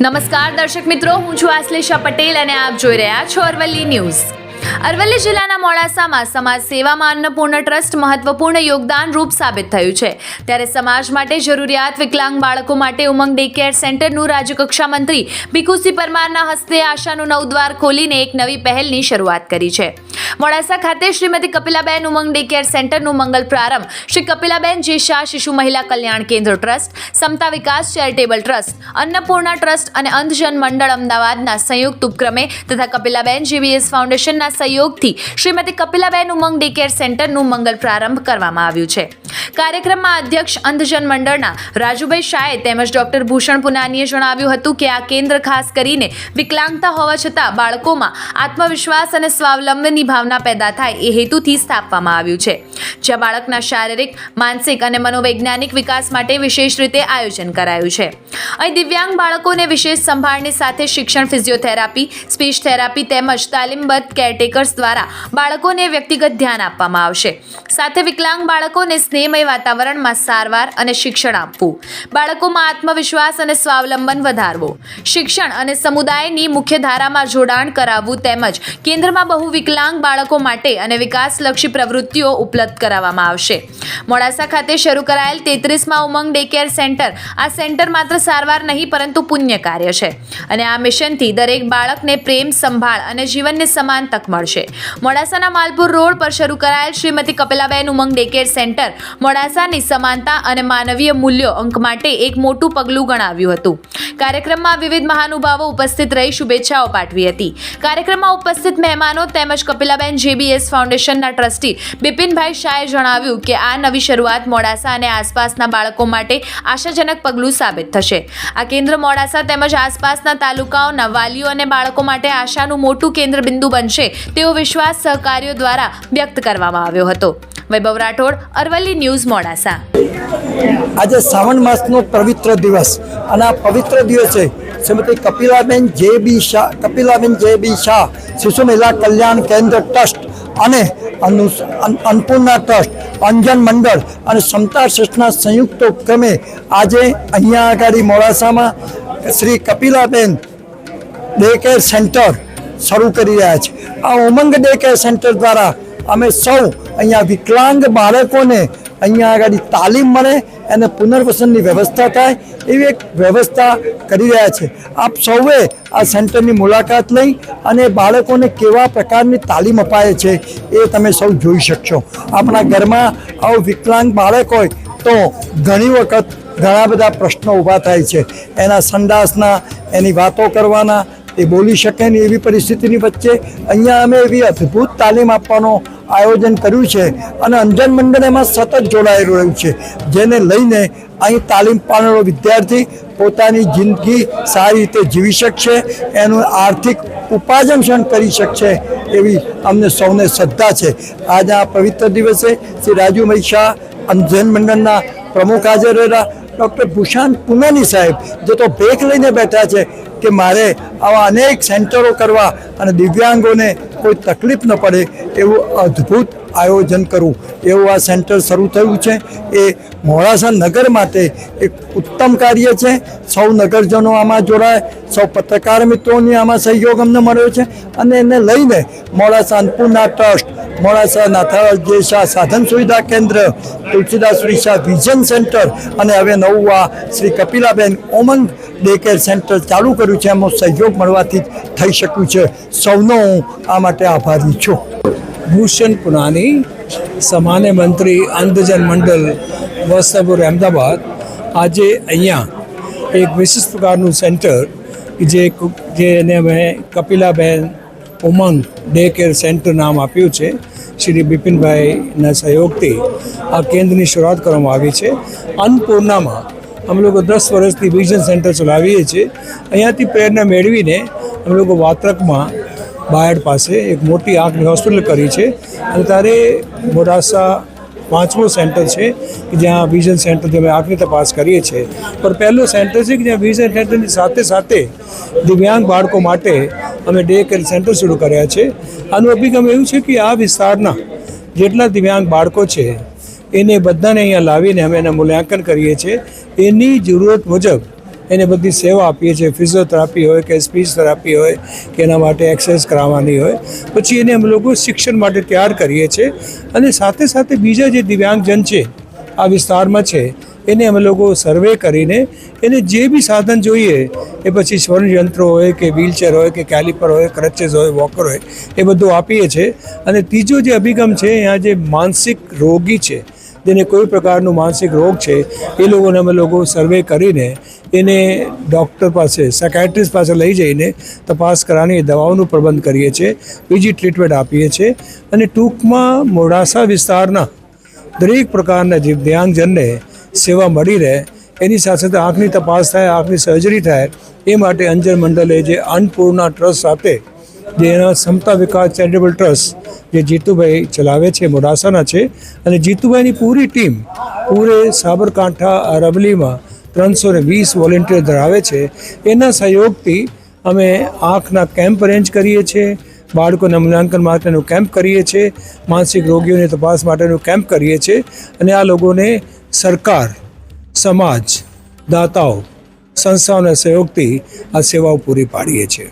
નમસ્કાર દર્શક મિત્રો, હું છું આશ્લેષા પટેલ અને આપ જોઈ રહ્યા છો અરવલ્લી ન્યૂઝ. અરવલ્લી જિલ્લાના મોડાસામાં સમાજ સેવામાં અન્નપૂર્ણ ટ્રસ્ટ મહત્વપૂર્ણ યોગદાન રૂપ સાબિત થયું છે. ત્યારે સમાજ માટે જરૂરિયાત વિકલાંગ બાળકો માટે ઉમંગ ડે કેર સેન્ટરનું રાજ્યકક્ષા મંત્રી ભીખુસિંહ પરમારના હસ્તે આશાનું નવદ્વાર ખોલીને એક નવી પહેલની શરૂઆત કરી છે. મોડાસા ખાતે શ્રીમતી કપિલાબેન ઉમંગ ડે કેર સેન્ટરનું મંગલ પ્રારંભ. શ્રી કપિલાબેન જે શાહ શિશુ મહિલા Kalyan Kendra trust, Samta Vikas charitable trust, Annapurna trust અને અંધજન મંડળ અમદાવાદના સંયુક્ત ઉપક્રમે તથા કપિલાબેન જીબીએસ ફાઉન્ડેશનના સહયોગથી શ્રીમતી કપિલાબેન ઉમંગ ડે કેર સેન્ટરનું મંગલ પ્રારંભ કરવામાં આવ્યું છે. કાર્યક્રમમાં અધ્યક્ષ અંધજન મંડળના રાજુભાઈ શાહે તેમજ ડોક્ટર ભૂષણ પુનાનીએ જણાવ્યું હતું કે આ કેન્દ્ર ખાસ કરીને વિકલાંગતા હોવા છતાં બાળકોમાં આત્મવિશ્વાસ અને સ્વાવલંબનની ભાવના પેદા થાય એ હેતુથી સ્થાપવામાં આવ્યું છે. જ્યાં બાળકના શારીરિક, માનસિક અને મનોવૈજ્ઞાનિક વિકાસ માટે વિશેષ રીતે આયોજન કરાયું છે. અહીં દિવ્યાંગ બાળકોને વિશેષ સંભાળની સાથે શિક્ષણ, ફિઝિયોથેરાપી, સ્પીચ થેરાપી તેમજ તાલીમબદ્ધ કેરટેકર્સ દ્વારા બાળકોને વ્યક્તિગત ધ્યાન આપવામાં આવશે. સાથે વિકલાંગ બાળકોને સ્નેહમય વાતાવરણમાં સારવાર અને શિક્ષણ આપવું. બાળકોમાં આત્મવિશ્વાસ અને સ્વાવલંબન વધારવો. શિક્ષણ અને સમુદાયની મુખ્ય ધારામાં જોડાણ કરાવવું તેમજ કેન્દ્રમાં બહુ વિકલાંગ બાળકો માટે અને વિકાસલક્ષી પ્રવૃત્તિઓ ઉપલબ્ધ કરાવવામાં આવશે. મોડાસા ખાતે શરૂ કરાયેલ તેત્રીસમાં ઉમંગ ડે કેર સેન્ટર આ સેન્ટર માત્ર સારવાર નહીં, પરંતુ પુણ્ય કાર્ય છે. અને આ મિશનથી દરેક બાળકને પ્રેમ, સંભાળ અને જીવનને સમાન તક મળશે. મોડાસાના માલપુર રોડ પર શરૂ કરાયેલ Shrimati Kapilaben Umang day care centre મોડાસાની સમાનતા અને માનવીય મૂલ્યો અંક માટે એક મોટું પગલું ગણાવ્યું હતું. કાર્યક્રમમાં વિવિધ મહાનુભાવો ઉપસ્થિત રહી શુભેચ્છાઓ પાઠવી હતી. કાર્યક્રમમાં ઉપસ્થિત મહેમાનો તેમજ કપિલાબેન જેબીએસ ફાઉન્ડેશનના ટ્રસ્ટી બિપિનભાઈ શાહે જણાવ્યું કે આ નવી શરૂઆત મોડાસા અને આસપાસના બાળકો માટે આશાજનક પગલું સાબિત થશે. આ કેન્દ્ર મોડાસા તેમજ આસપાસના તાલુકાઓના વાલીઓ અને બાળકો માટે આશાનું મોટું કેન્દ્ર બિંદુ બનશે તેવો વિશ્વાસ સહકારીઓ દ્વારા વ્યક્ત કરવામાં આવ્યો હતો. વૈભવ રાઠોડ, અરવલ્લી ન્યૂઝ મોડાસા. આજે શ્રાવણ માસનો પવિત્ર દિવસ અને આ પવિત્ર દિવસે શ્રીમતી કપિલાબેન જે બી શાહ, કપિલાબેન જે બી શાહ, શિશુ મહિલા કલ્યાણ કેન્દ્ર ટ્રસ્ટ અને અનુ અન્નપૂર્ણા ટ્રસ્ટ, અંજન મંડળ અને સમતા શ્રેષ્ઠના સંયુક્ત ઉપક્રમે આજે અહીંયા આગળ મોડાસામાં Shri Kapilaben day care centre શરૂ કરી રહ્યા છે. આ ઉમંગ ડે કેર સેન્ટર દ્વારા અમે સૌ અહીંયા વિકલાંગ બાળકોને અહીંયા આગળ તાલીમ મળે અને પુનર્વસનની વ્યવસ્થા થાય એવી એક વ્યવસ્થા કરી રહ્યા છે. આપ સૌએ આ સેન્ટરની મુલાકાત લઈ અને બાળકોને કેવા પ્રકારની તાલીમ અપાય છે એ તમે સૌ જોઈ શકશો. આપણા ઘરમાં આવું વિકલાંગ બાળક હોય તો ઘણી વખત ઘણા બધા પ્રશ્નો ઊભા થાય છે. એના સંડાસના, એની વાતો કરવાના, એ બોલી શકે નહીં એવી પરિસ્થિતિની વચ્ચે અહીંયા અમે એવી અદ્ભુત તાલીમ આપવાનો આયોજન કર્યું છે અને અંજન મંડળ એમાં સતત જોડાયેલું રહ્યું છે. જેને લઈને અહીં તાલીમ પામેલો વિદ્યાર્થી પોતાની જિંદગી સારી રીતે જીવી શકશે, એનું આર્થિક ઉપાર્જન પણ કરી શકશે એવી અમને સૌને શ્રદ્ધા છે. આજે આ પવિત્ર દિવસે શ્રી રાજુભાઈ શાહ અંજન મંડળના પ્રમુખ હાજર રહેલા ડૉક્ટર ભૂષણ પુનાની સાહેબ, જે તો ભેખ લઈને બેઠા છે કે મારે આવા અનેક સેન્ટરો કરવા અને દિવ્યાંગોને કોઈ તકલીફ ન પડે એવું અદ્ભુત આયોજન કરવું. એવું આ સેન્ટર શરૂ થયું છે. એ મોડાસા નગર માટે એક ઉત્તમ કાર્ય છે. સૌ નગરજનો આમાં જોડાય. સૌ પત્રકાર મિત્રોની આમાં સહયોગ અમને મળ્યો છે. અને એને લઈને મોડાસા અન્નપૂર્ણા ટ્રસ્ટ, મોડાસા નાથાલાલ જે શાહ સાધન સુવિધા કેન્દ્ર, તુલસીદાસ શાહ વિઝન સેન્ટર અને હવે નવું આ Shri Kapilaben Umang day care centre ચાલુ કર્યું છે. એમાં સહયોગ મળવાથી થઈ શક્યું છે. સૌનો હું આ માટે આભારી છું. ભૂષણ પુનાની સામાન્ય મંત્રી, અંધજન મંડળ વસ્ત્રપુર અમદાવાદ. આજે અહીંયા એક વિશિષ્ટ પ્રકારનું સેન્ટર કે, જે એને અમે Kapilaben Umang day care centre નામ આપ્યું છે. શ્રી બિપિનભાઈના સહયોગથી આ કેન્દ્રની શરૂઆત કરવામાં આવી છે. અન્નપૂર્ણામાં અમે લોકો દસ વર્ષથી વિઝન સેન્ટર ચલાવીએ છીએ. અહીંયાથી પ્રેરણા મેળવીને અમે લોકો વાત્રકમાં બાયડ પાસે એક મોટી આંખની હોસ્પિટલ કરી છે. અને ત્યારે મોડાસા પાંચમું સેન્ટર છે, કે જ્યાં વિઝન સેન્ટરથી અમે આંખની તપાસ કરીએ છીએ. પણ પહેલું સેન્ટર છે કે જ્યાં વિઝન સેન્ટરની સાથે સાથે દિવ્યાંગ બાળકો માટે અમે ડે કેર સેન્ટર શરૂ કર્યા છે. આનું અભિગમ એવું છે કે આ વિસ્તારના જેટલા દિવ્યાંગ બાળકો છે એને બધાને અહીંયા લાવીને અમે એના મૂલ્યાંકન કરીએ છીએ. એની જરૂરત મુજબ એને બધી સેવા આપીએ છીએ. ફિઝિયોથેરાપી હોય કે સ્પીચ થેરાપી હોય કે એના માટે એક્સરસાઇઝ કરાવવાની હોય. પછી એને અમે લોકો શિક્ષણ માટે તૈયાર કરીએ છીએ. અને સાથે સાથે બીજા જે દિવ્યાંગજન છે, આ વિસ્તારમાં છે, એને અમે લોકો સર્વે કરીને એને જે બી સાધન જોઈએ, એ પછી સ્વર્ણયંત્રો હોય કે વ્હીલચેર હોય કે કેલિપર હોય ક્રચેસ હોય વોકર હોય, એ બધું આપીએ છીએ. અને ત્રીજો જે અભિગમ છે, અહીંયા જે માનસિક રોગી છે જેને કોઈ પ્રકારનું માનસિક રોગ છે, એ લોકોને અમે લોકો સર્વે કરીને એને ડૉક્ટર પાસે સાયકાટ્રિસ્ટ પાસે લઈ જઈને તપાસ કરાવીને દવાઓનું પ્રબંધ કરીએ છીએ, બીજી ટ્રીટમેન્ટ આપીએ છીએ અને ટૂંકમાં મોડાસા વિસ્તારના દરેક પ્રકારના જે દિવ્યાંગજનને સેવા મળી રહે, એની સાથે સાથે આંખની તપાસ થાય, આંખની સર્જરી થાય, એ માટે અંજન મંડલે જે અન્નપૂર્ણા ટ્રસ્ટ સાથે, જે એના ક્ષમતા વિકાસ ચેરિટેબલ ટ્રસ્ટ જે જીતુભાઈ ચલાવે છે, મોડાસાના છે. અને જીતુભાઈની પૂરી ટીમ પૂરે સાબરકાંઠા અરવલીમાં ત્રણસો ને વીસ વોલેન્ટિયર ધરાવે છે. એના સહયોગથી અમે આંખના કેમ્પ અરેન્જ કરીએ છીએ બાળકોના મૂલ્યાંકન માટેનું કેમ્પ કરીએ છીએ માનસિક રોગીઓની તપાસ માટેનું કેમ્પ કરીએ છીએ અને આ લોકોને સરકાર, સમાજ, દાતાઓ, સંસ્થાઓના સહયોગથી આ સેવાઓ પૂરી પાડીએ છીએ